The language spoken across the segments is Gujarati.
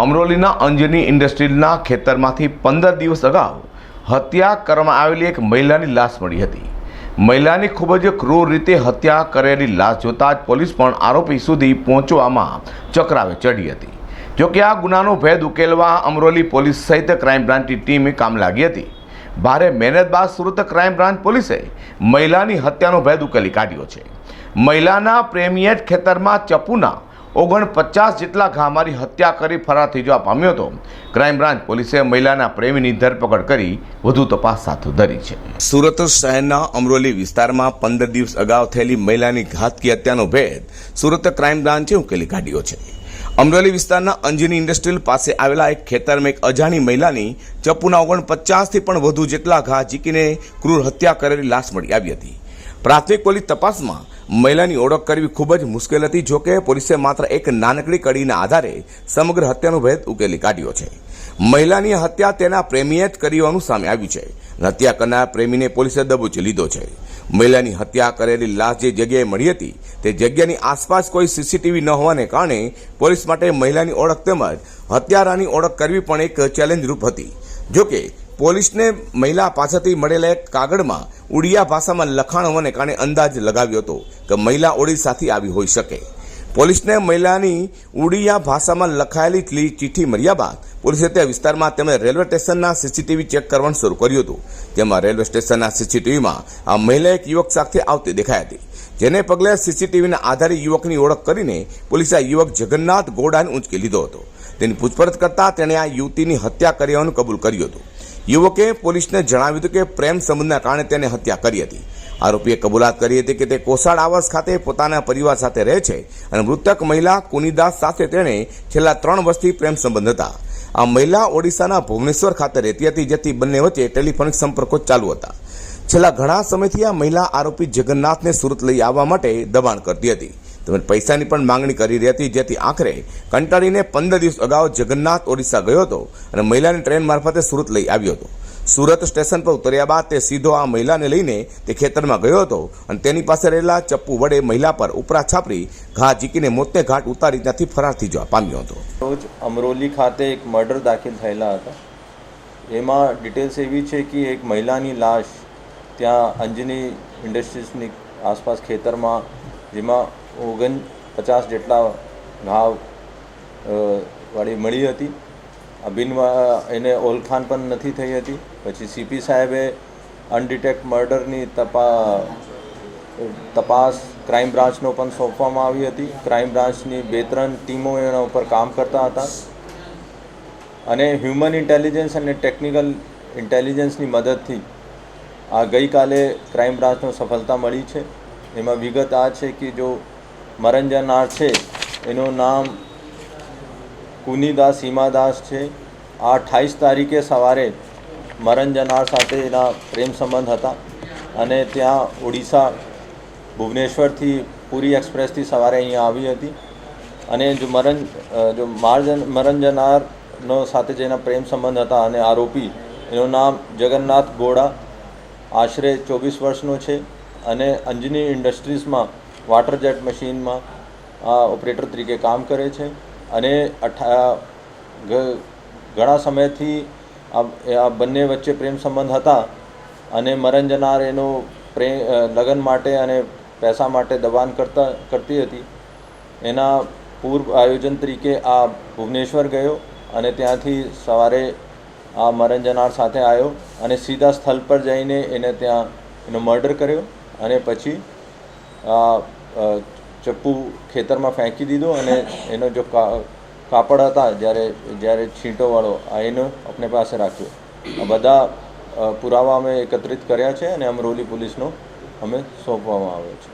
અમરોલીના અંજની ઇન્ડસ્ટ્રીઝના ખેતરમાંથી પંદર દિવસ અગાઉ હત્યા કરવામાં આવેલી એક મહિલાની લાશ મળી હતી. મહિલાની ખૂબ જ ક્રૂર રીતે હત્યા કરેલી લાશ જોતાં જ પોલીસ પણ આરોપી સુધી પહોંચવામાં ચક્રાવે ચડી હતી. જોકે આ ગુનાનો ભેદ ઉકેલવા અમરોલી પોલીસ સહિત ક્રાઇમ બ્રાન્ચની ટીમે કામ લાગી હતી. ભારે મહેનત બાદ સુરત ક્રાઇમ બ્રાન્ચ પોલીસે મહિલાની હત્યાનો ભેદ ઉકેલી કાઢ્યો છે. મહિલાના પ્રેમીએ જ ખેતરમાં ચપ્પુના ઓગણપચાસ જેટલા ઘા મારી હત્યા કરી ફરાર થઈ જવા પામ્યો હતો. ક્રાઇમ બ્રાન્ચ પોલીસે મહિલાના પ્રેમીની ધરપકડ કરી વધુ તપાસ હાથ ધરી છે. સુરત શહેરના અમરોલી વિસ્તારમાં પંદર દિવસ અગાઉ થયેલી મહિલાની ઘાતકી હત્યાનો ભેદ સુરત ક્રાઇમ બ્રાન્ચે ઉકેલી કાઢ્યો છે. અમરેલી વિસ્તારના અંજની ઇન્ડસ્ટ્રીયલ પાસે આવેલા એક ખેતરમાં એક અજાણી મહિલાની ચપ્પુના ઓગણપચાસથી પણ વધુ જેટલા ઘા ઝીકીને ક્રૂર હત્યા કરેલી લાશ મળી આવી હતી. પ્રાથમિક પોલીસ તપાસમાં મહિલાની ઓળખ કરવી ખૂબ જ મુશ્કેલ હતી જોકે પોલીસે માત્ર એક નાનકડી કડીના આધારે સમગ્ર હત્યાનો ભેદ ઉકેલી કાઢ્યો છે. મહિલાની હત્યા તેના પ્રેમીએ જ કરી સામે આવ્યું છે. હત્યા કરનાર પ્રેમીને પોલીસે દબોચી લીધો છે. મહિલાની હત્યા કરેલી લાશ જે જગ્યાએ મળી હતી, તે જગ્યાની આસપાસ કોઈ સીસીટીવી ન હોવાને કારણે પોલીસ માટે મહિલાની ઓળખ તેમજ હત્યારાની ઓળખ કરવી પણ એક ચેલેન્જ રૂપ હતી જોકે પોલીસને મહિલા પાસેથી મળેલા એક કાગળમાં ઉડિયા ભાષામાં લખાણ હોવાને કારણે અંદાજ લગાવ્યો હતો કે મહિલા ઓડિશાથી આવી હોઈ શકે. પોલીસને મહિલાની ઉડિયા ભાષામાં લખાયેલી ચિઠ્ઠી મળ્યા બાદ પોલીસે તે વિસ્તારમાં તેમણે રેલવે સ્ટેશનના સીસીટીવી ચેક કરવાનું શરૂ કર્યું હતું. જેમાં રેલવે સ્ટેશનના સીસીટીવીમાં આ મહિલા એક યુવક સાથે આવતી દેખાઈ હતી. જેને પગલે સીસીટીવીના આધારે યુવકની ઓળખ કરીને પોલીસે આ યુવક જગન્નાથ ગોડાને ઉંચકી લીધો હતો. તેની પૂછપરછ કરતાં તેણે આ યુવતીની હત્યા કરી હોવાનું કબૂલ કર્યું હતું. યુવકે પોલીસને જણાવ્યું હતું કે પ્રેમ સંબંધના કારણે તેને હત્યા કરી હતી. આરોપીએ કબૂલાત કરી હતી કે તે કોસાડ આવાસ ખાતે પોતાના પરિવાર સાથે રહે છે અને મૃતક મહિલા કુનીદાસ સાથે તેણે છેલ્લા ત્રણ વર્ષથી પ્રેમ સંબંધ હતા. આ મહિલા ઓડિશાના ભુવનેશ્વર ખાતે રહેતી હતી, જેથી બંને વચ્ચે ટેલિફોનિક સંપર્કો ચાલુ હતા. છેલ્લા ઘણા સમયથી આ મહિલા આરોપી જગન્નાથને સુરત લઈ આવવા માટે દબાણ કરતી હતી. તેમજ પૈસાની પણ માંગણી કરી રહી હતી, જેથી આખરે કંટાળીને પંદર દિવસ અગાઉ જગન્નાથ ઓડિશા ગયો હતો અને મહિલાને ટ્રેન મારફતે સુરત લઈ આવ્યો હતો. સુરત સ્ટેશન પર ઉતર્યા બાદ તે સીધો આ મહિલાને લઈને તે ખેતરમાં ગયો હતો અને તેની પાસે રહેલા ચપ્પુ વડે મહિલા પર ઉપરા છાપરી ઘા ઝીકીને મોતે ઘાટ ઉતારી ત્યાંથી ફરાર થઈ જવા પામ્યો હતો. રોજ અમરોલી ખાતે એક મર્ડર દાખલ થયેલા હતા. એમાં ડિટેલ્સ એવી છે કે એક મહિલાની લાશ ત્યાં અંજની ઇન્ડસ્ટ્રીઝની આસપાસ ખેતરમાં, જેમાં ઓગણ પચાસ જેટલા ઘાવ વાળી મળી હતી. આ બિનવા, એને ઓળખાણ પણ નથી થઈ હતી. પછી સીપી સાહેબે અનડિટેક્ટ મર્ડરની તપા, તપાસ ક્રાઇમ બ્રાન્ચનો પણ સોંપવામાં આવી હતી. ક્રાઇમ બ્રાન્ચની બે ત્રણ ટીમો એના ઉપર કામ કરતા હતા. અને હ્યુમન ઇન્ટેલિજન્સ અને ટેકનિકલ ઇન્ટેલિજન્સની મદદથી આ ગઈકાલે ક્રાઇમ બ્રાન્ચનો સફળતા મળી છે. એમાં વિગત આ છે કે જો મરણ જનાર છે. એનું નામ કુનીદાસ હિમાદાસ છે. આ અઠાવીસ તારીખે સવારે મરંજનાર સાથે એના પ્રેમ સંબંધ હતા અને ત્યાં ઓડિશા ભુવનેશ્વરથી પુરી એક્સપ્રેસથી સવારે અહીંયા આવી હતી. અને જો મરણ જો મારજન, મરંજનારનો સાથે જેના પ્રેમ સંબંધ હતા અને આરોપી, એનું નામ જગન્નાથ ગોડા, આશરે ચોવીસ વર્ષનો છે અને અંજની ઇન્ડસ્ટ્રીઝમાં વોટર જેટ મશીનમાં ઓપરેટર તરીકે કામ કરે છે અને અઠા ઘણા સમયથી આ બંને વચ્ચે પ્રેમ સંબંધ હતા અને મરણ જનાર એનો પ્રેમ લગ્ન માટે અને પૈસા માટે દબાણ કરતા કરતી હતી. એના પૂર્વ આયોજન તરીકે આ ભુવનેશ્વર ગયો અને ત્યાંથી સવારે આ મરણ જનાર સાથે આવ્યો અને સીધા સ્થળ પર જઈને એને ત્યાં એનો મર્ડર કર્યો અને પછી ચપ્પુ ખેતરમાં ફેંકી દીધું અને એનો જો કાપડ હતા જ્યારે જ્યારે છીંટોવાળો આ એનો આપણે પાસે રાખ્યો. આ બધા પુરાવા અમે એકત્રિત કર્યા છે અને અમરોલી પોલીસનો અમે સોંપવામાં આવ્યો છે.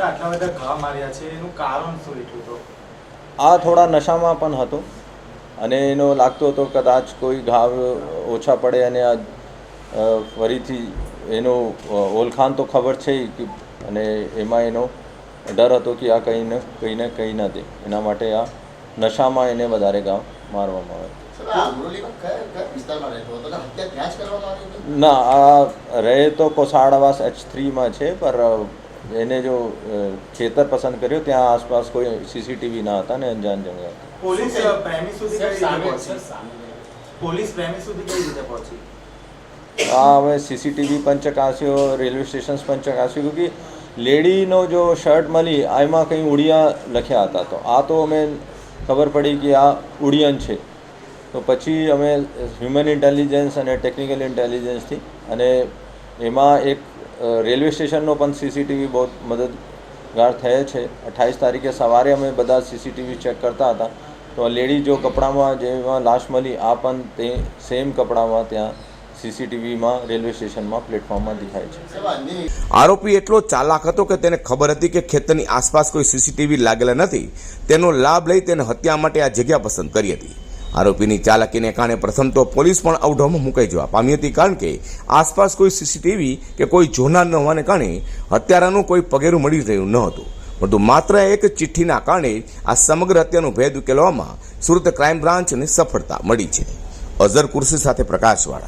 આટલા બધા ઘા માર્યા છે એનું કારણ શું એટલું આ થોડા નશામાં પણ હતો અને એનો લાગતો હતો કદાચ કોઈ ઘાવ ઓછા પડે અને આ ફરીથી એનો ઓળખાણ તો ખબર છે અને એમાં એનો ડર હતો કે આ કંઈને કંઈને કંઈ ના દે. એના માટે આ નશામાં એને વધારે ગામ મારવામાં આવે. સર, આ અમરોલીમાં કયા કયા વિસ્તારમાં રહેતો હતો? અને હત્યા ત્યાં જ કરવામાં આવી હતી? ના આ રહે તો કોસાડાવાસ એચ થ્રીમાં છે પર એને જો ખેતર પસંદ કર્યો ત્યાં આસપાસ કોઈ સીસીટીવી ના હતા ને અંજાન જગ્યા હતી. પોલીસ સુધી કઈ રીતે પહોંચી? આ હવે સીસીટીવી પંચકાશ્યો રેલવે સ્ટેશન પંચકાશ્યો ચકાસ્યું કે લેડીનો જો શર્ટ મળી એમાં કંઈ ઉડિયા લખ્યા હતા, તો આ તો અમે ખબર પડી કે આ ઉડિયન છે. તો પછી અમે હ્યુમન ઇન્ટેલિજન્સ અને ટેકનિકલ ઇન્ટેલિજન્સથી અને એમાં એક રેલવે સ્ટેશનનો પણ સીસીટીવી બહુ મદદગાર થયે છે. અઠ્ઠાવીસ તારીખે સવારે અમે બધા સીસીટીવી ચેક કરતા હતા. તો લેડી જો કપડામાં જેમાં લાશ મળી, આ પણ તે સેમ કપડામાં ત્યાં સીસીટીવીમાં, રેલવે સ્ટેશનમાં, પ્લેટફોર્મમાં દેખાય છે. આરોપી એટલો ચાલાક હતો કે તેને ખબર હતી કે ખેતરની આસપાસ કોઈ સીસીટીવી લાગેલા નથી. તેનો લાભ લઈ તેને હત્યા માટે આ જગ્યા પસંદ કરી હતી. આરોપીની ચાલાકીને કારણે પ્રથમ તો પોલીસ પણ અવઢવમાં મુકાઈ જવા પામી હતી કારણ કે આસપાસ કોઈ સીસીટીવી કે કોઈ જોનાર ન હોવાને કારણે હત્યારાનું કોઈ પગેરું મળી રહ્યું ન હતું. પરંતુ માત્ર એક ચિઠ્ઠીના કારણે આ સમગ્ર હત્યાનો ભેદ ઉકેલવામાં સુરત ક્રાઇમ બ્રાન્ચને સફળતા મળી છે. અઝર કુર્સી સાથે પ્રકાશવાળા.